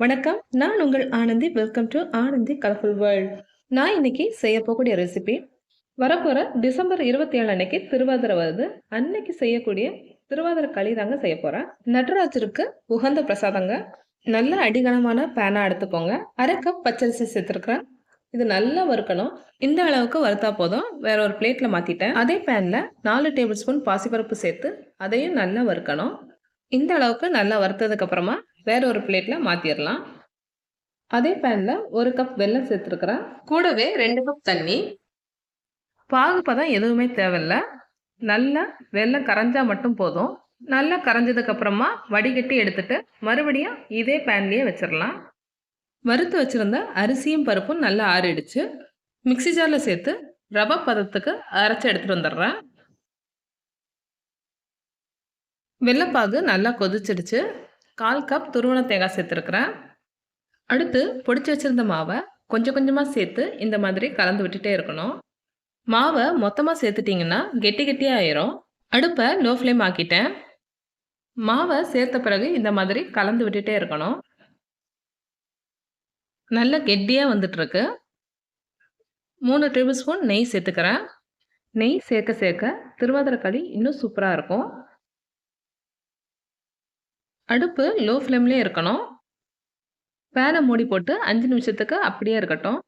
வணக்கம். நான் உங்கள் Anandhi. Welcome to Anandhi colourful world நான் இன்னைக்கு செய்ய போகக்கூடிய ரெசிபி வரப்போகிற டிசம்பர் இருபத்தி ஏழு அன்னைக்கு திருவாதிரை வருது. அன்னைக்கு செய்யக்கூடிய திருவாதிரை களி தாங்க செய்ய போகிறேன் நடராஜருக்கு உகந்த பிரசாதங்க. நல்ல அடிகனமான பேனாக எடுத்துக்கோங்க. அரை கப் பச்சரிசி சேர்த்துருக்குறேன். இது நல்லா வறுக்கணும். இந்த அளவுக்கு வறுத்தா போதும். வேற ஒரு பிளேட்டில் மாற்றிட்டேன் அதே பேனில் நாலு டேபிள் ஸ்பூன் பாசிப்பருப்பு சேர்த்து அதையும் நல்லா வறுக்கணும். இந்த அளவுக்கு நல்லா வறுத்ததுக்கு அப்புறமா வேற ஒரு பிளேட்டில் மாற்றிடலாம் அதே பேனில் ஒரு கப் வெல்லம் சேர்த்துருக்குறேன் கூடவே ரெண்டு கப் தண்ணி. பாகுப்பதம் எதுவுமே தேவையில்ல. நல்லா வெல்லம் கரைஞ்சா மட்டும் போதும். நல்லா கரைஞ்சதுக்கு அப்புறமா வடிகட்டி எடுத்துட்டு மறுபடியும் இதே பேன்லேயே வச்சிடலாம் வறுத்து வச்சுருந்த அரிசியும் பருப்பும் நல்லா ஆறிடுச்சு. மிக்சி ஜாரில் சேர்த்து ரவை பதத்துக்கு அரைச்சி எடுத்துகிட்டு வந்துடுறேன். வெள்ளைப்பாகு நல்லா கொதிச்சிடுச்சு. கால் கப் துருவன தேங்காய் சேர்த்துருக்குறேன். அடுத்து பொடிச்சு வச்சுருந்த மாவை கொஞ்சம் கொஞ்சமாக சேர்த்து இந்த மாதிரி கலந்து விட்டுட்டே இருக்கணும். மாவை மொத்தமாக சேர்த்துட்டிங்கன்னா கெட்டி கெட்டியாக ஆயிரும். அடுப்பை லோ ஃப்ளேம் ஆக்கிட்டேன். மாவை சேர்த்த பிறகு இந்த மாதிரி கலந்து விட்டுட்டே இருக்கணும். நல்ல கெட்டியாக வந்துட்டுருக்கு. மூணு டேபிள் ஸ்பூன் நெய் சேர்த்துக்கிறேன். நெய் சேர்க்க சேர்க்க திருவாதிரை களி இன்னும் சூப்பராக இருக்கும். அடுப்பு லோ ஃப்ளேம்லேயே இருக்கணும். பேனை மூடி போட்டு அஞ்சு நிமிஷத்துக்கு அப்படியே இருக்கட்டும்.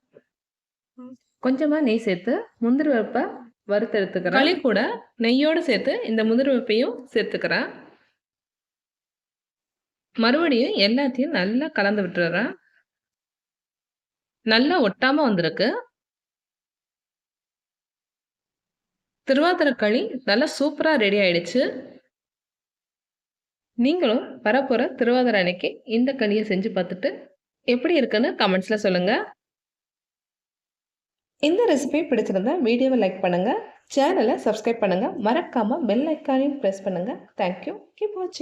கொஞ்சமாக நெய் சேர்த்து முந்திரி வெப்பை வறுத்து எடுத்துக்கிறேன் களி கூட நெய்யோடு சேர்த்து இந்த முந்திரி வெப்பையும் சேர்த்துக்கிறேன். மறுபடியும் எல்லாத்தையும் நல்லா கலந்து விட்டுறேன். நல்லா ஒட்டாமல் வந்திருக்கு. திருவாதிரை களி நல்லா சூப்பராக ரெடி ஆயிடுச்சு. நீங்களும் வரப்போகிற திருவாதிரை அன்னைக்கு இந்த களியை செஞ்சு பார்த்துட்டு எப்படி இருக்குன்னு கமெண்ட்ஸில் சொல்லுங்கள் இந்த ரெசிபி பிடிச்சிருந்தா வீடியோவை லைக் பண்ணுங்கள் சேனலை சப்ஸ்கிரைப் பண்ணுங்கள் மறக்காமல் பெல் ஐக்கானையும் ப்ரெஸ் பண்ணுங்கள் தேங்க்யூ கீப் வாட்சிங்